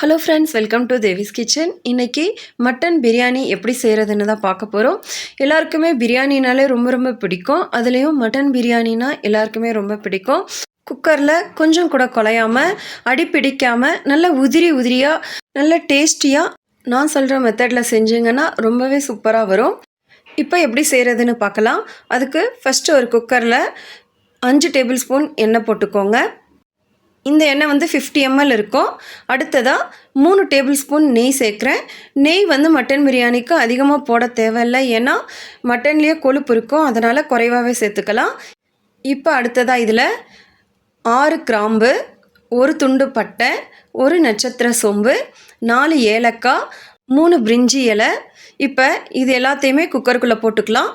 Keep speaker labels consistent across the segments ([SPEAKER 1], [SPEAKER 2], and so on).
[SPEAKER 1] Hello friends welcome to Devi's kitchen இன்றைக்கி mutton biryani எப்படி செய்கிறதுன்னு தான் பார்க்க போகிறோம் எல்லாருக்குமே பிரியாணினாலே ரொம்ப ரொம்ப பிடிக்கும். அதுலேயும் மட்டன் பிரியாணினா எல்லாருக்குமே ரொம்ப பிடிக்கும். குக்கரில் கொஞ்சம் கூட குலையாமல் அடி பிடிக்காமல் நல்ல உதிரி உதிரியாக நல்ல டேஸ்டியாக நான் சொல்கிற மெத்தடில் செஞ்சீங்கன்னா ரொம்பவே சூப்பராக வரும். இப்போ எப்படி செய்கிறதுன்னு பார்க்கலாம். அதுக்கு ஃபஸ்ட்டு ஒரு குக்கரில் அஞ்சு டேபிள் ஸ்பூன் எண்ணெய் போட்டுக்கோங்க. இந்த எண்ணெய் வந்து ஃபிஃப்டி எம்எல் இருக்கும். அடுத்ததாக மூணு டேபிள் ஸ்பூன் நெய் சேர்க்குறேன். நெய் வந்து மட்டன் பிரியாணிக்கு அதிகமாக போட தேவையில்லை. ஏன்னா மட்டன்லேயே கொழுப்பு இருக்கும். அதனால் குறைவாகவே சேர்த்துக்கலாம். இப்போ அடுத்ததாக இதில் ஆறு கிராம்பு ஒரு துண்டு பட்டை ஒரு நட்சத்திர சோம்பு நாலு ஏலக்காய் மூணு பிரிஞ்சி இலை. இப்போ இது எல்லாத்தையுமே குக்கருக்குள்ளே போட்டுக்கலாம்.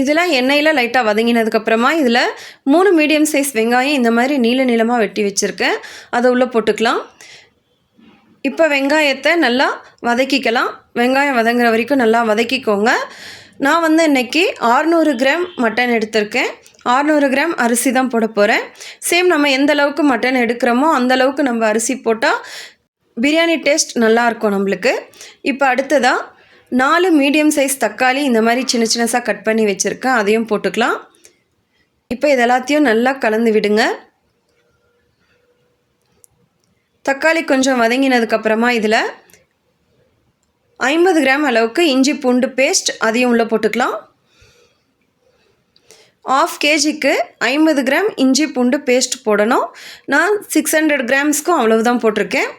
[SPEAKER 1] இதெல்லாம் எண்ணெயில் லைட்டாக வதங்கினதுக்கப்புறமா இதில் மூணு மீடியம் சைஸ் வெங்காயம் இந்த மாதிரி நீல நீளமாக வெட்டி வச்சுருக்கேன் அதை உள்ளே போட்டுக்கலாம். இப்போ வெங்காயத்தை நல்லா வதக்கிக்கலாம். வெங்காயம் வதங்குற வரைக்கும் நல்லா வதக்கிக்கோங்க. நான் வந்து இன்றைக்கி 600 கிராம் மட்டன் எடுத்திருக்கேன். 600 கிராம் அரிசி தான் போட போகிறேன் சேம் நம்ம எந்த அளவுக்கு மட்டன் எடுக்கிறோமோ அந்த அளவுக்கு நம்ம அரிசி போட்டால் பிரியாணி டேஸ்ட் நல்லாயிருக்கும் நம்மளுக்கு. இப்போ அடுத்ததாக நாலு மீடியம் சைஸ் தக்காளி இந்த மாதிரி சின்ன சின்னசாக கட் பண்ணி வச்சுருக்கேன். அதையும் போட்டுக்கலாம். இப்போ இது எல்லாத்தையும் நல்லா கலந்து விடுங்க. தக்காளி கொஞ்சம் வதங்கினதுக்கப்புறமா இதில் ஐம்பது கிராம் அளவுக்கு இஞ்சி பூண்டு பேஸ்ட் அதையும் உள்ளே போட்டுக்கலாம். ஆஃப் கேஜிக்கு ஐம்பது கிராம் இஞ்சி பூண்டு பேஸ்ட் போடணும். நான் சிக்ஸ் ஹண்ட்ரட் கிராம்ஸ்க்கும் அவ்வளவுதான் போட்டிருக்கேன்.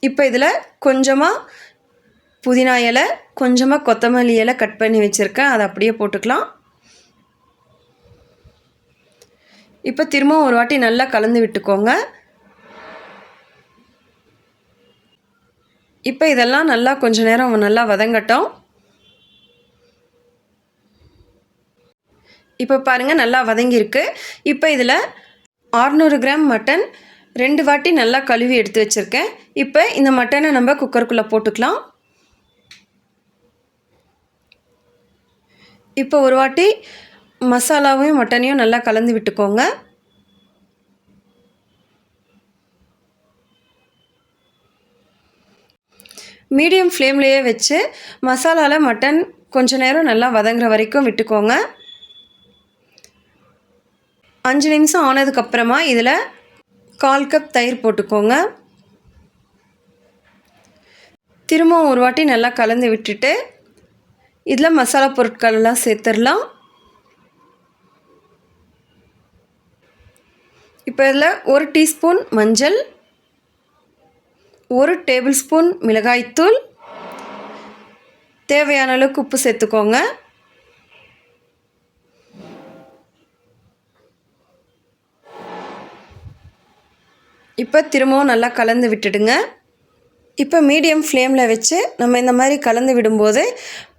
[SPEAKER 1] இப்போ இதில் கொஞ்சமாக புதினா இலை கொஞ்சமாக கொத்தமல்லி இலை கட் பண்ணி வச்சுருக்கேன். அதை அப்படியே போட்டுக்கலாம். இப்போ திரும்பவும் ஒரு வாட்டி நல்லா கலந்து விட்டுக்கோங்க. இப்போ இதெல்லாம் நல்லா கொஞ்ச நேரம் நல்லா வதங்கட்டும். இப்போ பாருங்கள் நல்லா வதங்கியிருக்கு. இப்போ இதில் 600 கிராம் மட்டன் ரெண்டு வாட்டி நல்லா கழுவி எடுத்து வச்சுருக்கேன். இப்போ இந்த மட்டனை நம்ம குக்கருக்குள்ளே போட்டுக்கலாம். இப்போ ஒரு வாட்டி மசாலாவையும் மட்டனையும் நல்லா கலந்து விட்டுக்கோங்க. மீடியம் ஃப்ளேம்லேயே வச்சு மசாலாவில் மட்டன் கொஞ்ச நேரம் நல்லா வதங்குற வரைக்கும் விட்டுக்கோங்க. அஞ்சு நிமிஷம் ஆனதுக்கப்புறமா இதில் கால் கப் தயிர் போட்டுக்கோங்க. திரும்பவும் ஒரு வாட்டி நல்லா கலந்து விட்டுட்டு இதில் மசாலா பொருட்கள்லாம் சேர்த்துடலாம். இப்போ இதில் ஒரு டீஸ்பூன் மஞ்சள் ஒரு டேபிள் ஸ்பூன் மிளகாய்த்தூள். தேவையான அளவுக்கு உப்பு சேர்த்துக்கோங்க. இப்போ திரும்பவும் நல்லா கலந்து விட்டுடுங்க. இப்போ மீடியம் ஃப்ளேமில் வச்சு நம்ம இந்த மாதிரி கலந்து விடும்போது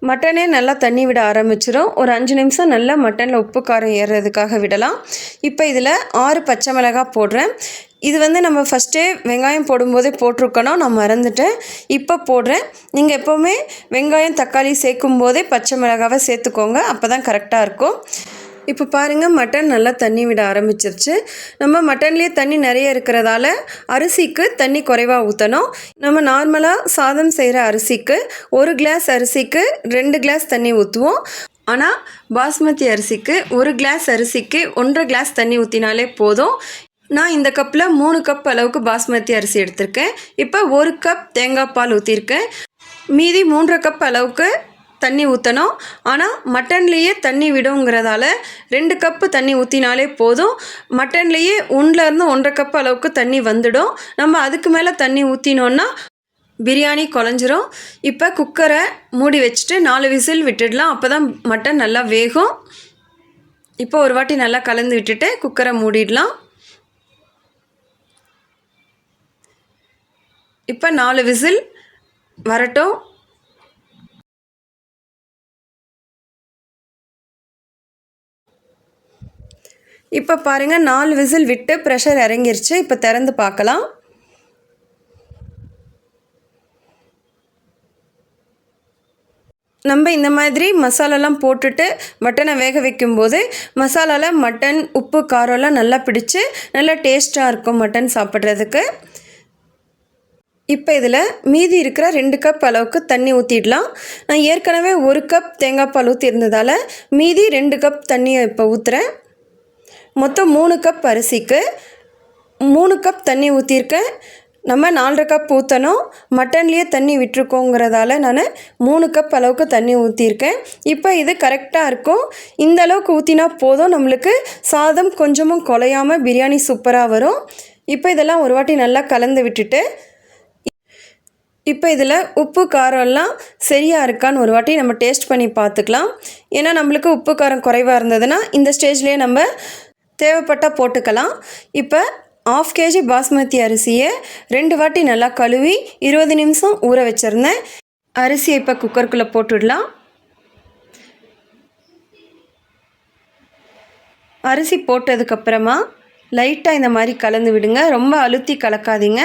[SPEAKER 1] மட்டனே நல்லா தண்ணி விட ஆரம்பிச்சிடும் ஒரு அஞ்சு நிமிஷம் நல்லா மட்டனில் உப்பு காரம் ஏறுறதுக்காக விடலாம். இப்போ இதில் ஆறு பச்சை மிளகாய் போடுறேன். இது வந்து நம்ம ஃபஸ்ட்டே வெங்காயம் போடும்போதே போட்டிருக்கணும். நான் மறந்துட்டேன். இப்போ போடுறேன். நீங்கள் எப்போவுமே வெங்காயம் தக்காளி சேர்க்கும் போதே பச்சை மிளகாவை சேர்த்துக்கோங்க. அப்போ தான் கரெக்டாக இருக்கும். இப்போ பாருங்கள் மட்டன் நல்லா தண்ணி விட ஆரம்பிச்சிருச்சு. நம்ம மட்டன்லேயே தண்ணி நிறைய இருக்கிறதால அரிசிக்கு தண்ணி குறைவாக ஊற்றணும் நம்ம நார்மலாக சாதம் செய்கிற அரிசிக்கு ஒரு கிளாஸ் அரிசிக்கு ரெண்டு கிளாஸ் தண்ணி ஊற்றுவோம் ஆனால் பாஸ்மதி அரிசிக்கு ஒரு கிளாஸ் அரிசிக்கு ஒன்றரை கிளாஸ் தண்ணி ஊற்றினாலே போதும். நான் இந்த கப்பில் மூணு கப் அளவுக்கு பாஸ்மதி அரிசி எடுத்திருக்கேன். இப்போ ஒரு கப் தேங்காய் பால் ஊற்றிருக்கேன் மீதி மூன்றரை கப் அளவுக்கு தண்ணி ஊற்றணும் ஆனால் மட்டன்லேயே தண்ணி விடுங்கிறதால ரெண்டு கப்பு தண்ணி ஊற்றினாலே போதும். மட்டன்லேயே ஒன்றுலேருந்து ஒன்றரை கப் அளவுக்கு தண்ணி வந்துடும். நம்ம அதுக்கு மேலே தண்ணி ஊற்றினோன்னா பிரியாணி குழஞ்சிரும். இப்போ குக்கரை மூடி வச்சுட்டு நாலு விசில் விட்டுடலாம். அப்போ தான் மட்டன் நல்லா வேகும். இப்போ ஒரு வாட்டி நல்லா கலந்து விட்டுட்டு குக்கரை மூடிடலாம். இப்போ நாலு விசில் வரட்டும். இப்போ பாருங்கள் நாலு விசில் விட்டு ப்ரெஷர் இறங்கிருச்சு. இப்போ திறந்து பார்க்கலாம். நம்ம இந்த மாதிரி மசாலாலாம் போட்டுட்டு மட்டனை வேக வைக்கும்போது மசாலாவில் மட்டன் உப்பு காரம்லாம் நல்லா பிடிச்சி நல்லா டேஸ்ட்டாக இருக்கும் மட்டன் சாப்பிட்றதுக்கு. இப்போ இதில் மீதி இருக்கிற ரெண்டு கப் அளவுக்கு தண்ணி ஊற்றிடலாம் நான் ஏற்கனவே ஒரு கப் தேங்காய் பால் ஊற்றிருந்ததால் மீதி ரெண்டு கப் தண்ணியை இப்போ ஊற்றுறேன் மொத்தம் மூணு கப் அரிசிக்கு மூணு கப் தண்ணி ஊற்றிருக்கேன் நம்ம நாலரை கப் ஊற்றணும் மட்டன்லேயே தண்ணி விட்டுருக்கோங்கிறதால நான் மூணு கப் அளவுக்கு தண்ணி ஊற்றிருக்கேன் இப்போ இது கரெக்டாக இருக்கும். இந்த அளவுக்கு ஊற்றினா போதும். நம்மளுக்கு சாதம் கொஞ்சமும் குலையாமல் பிரியாணி சூப்பராக வரும். இப்போ இதெல்லாம் ஒரு வாட்டி நல்லா கலந்து விட்டுட்டு இப்போ இதில் உப்பு காரம் எல்லாம் சரியாக இருக்கான்னு ஒரு வாட்டி நம்ம டேஸ்ட் பண்ணி பார்த்துக்கலாம். ஏன்னா நம்மளுக்கு உப்பு காரம் குறைவாக இருந்ததுன்னா இந்த ஸ்டேஜ்லேயே நம்ம தேவைப்பட்டால் போட்டுக்கலாம். இப்போ ஆஃப் கேஜி பாஸ்மதி அரிசியை ரெண்டு வாட்டி நல்லா கழுவி இருபது நிமிஷம் ஊற வச்சுருந்தேன். அரிசியை இப்போ குக்கருக்குள்ளே போட்டுடலாம். அரிசி போட்டதுக்கப்புறமா லைட்டாக இந்த மாதிரி கலந்து விடுங்க. ரொம்ப அழுத்தி கலக்காதீங்க.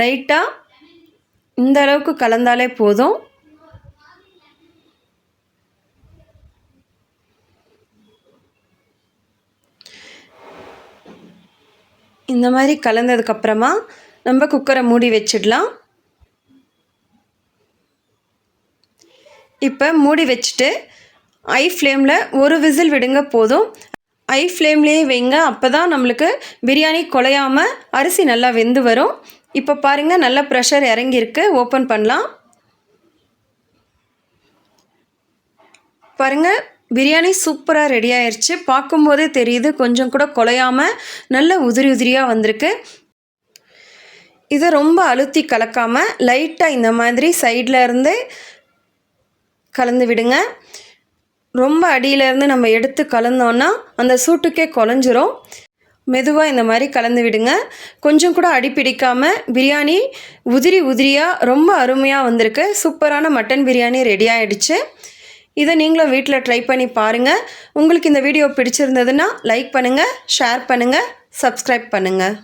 [SPEAKER 1] லைட்டாக இந்த அளவுக்கு கலந்தாலே போதும். இந்த மாதிரி கலந்ததுக்கப்புறமா நம்ம குக்கரை மூடி வச்சிடலாம். இப்போ மூடி வச்சுட்டு ஐ ஃப்ளேமில் ஒரு விசில் விடுங்க போதும். ஐ ஃப்ளேம்லேயே வைங்க. அப்போ தான் நம்மளுக்கு பிரியாணி குலையாமல் அரிசி நல்லா வெந்து வரும். இப்போ பாருங்கள் நல்ல ப்ரெஷர் இறங்கியிருக்கு. ஓப்பன் பண்ணலாம். பாருங்கள் பிரியாணி சூப்பராக ரெடி ஆயிடுச்சு பார்க்கும்போதே தெரியுது கொஞ்சம் கூட குலையாமல் நல்ல உதிரி உதிரியாக வந்திருக்கு. இதை ரொம்ப அழுத்தி கலக்காமல் லைட்டாக இந்த மாதிரி சைடில் இருந்து கலந்து விடுங்க. ரொம்ப அடியிலேருந்து நம்ம எடுத்து கலந்தோன்னா அந்த சூட்டுக்கே குழஞ்சிரும். மெதுவாக இந்த மாதிரி கலந்து விடுங்க. கொஞ்சம் கூட அடி பிடிக்காமல் பிரியாணி உதிரி உதிரியாக ரொம்ப அருமையாக வந்திருக்கு. சூப்பரான மட்டன் பிரியாணி ரெடி ஆகிடுச்சு இதை நீங்களும் வீட்டில் ட்ரை பண்ணி பாருங்கள் உங்களுக்கு இந்த வீடியோ பிடிச்சிருந்ததுன்னா லைக் பண்ணுங்கள் ஷேர் பண்ணுங்கள் சப்ஸ்கிரைப் பண்ணுங்கள்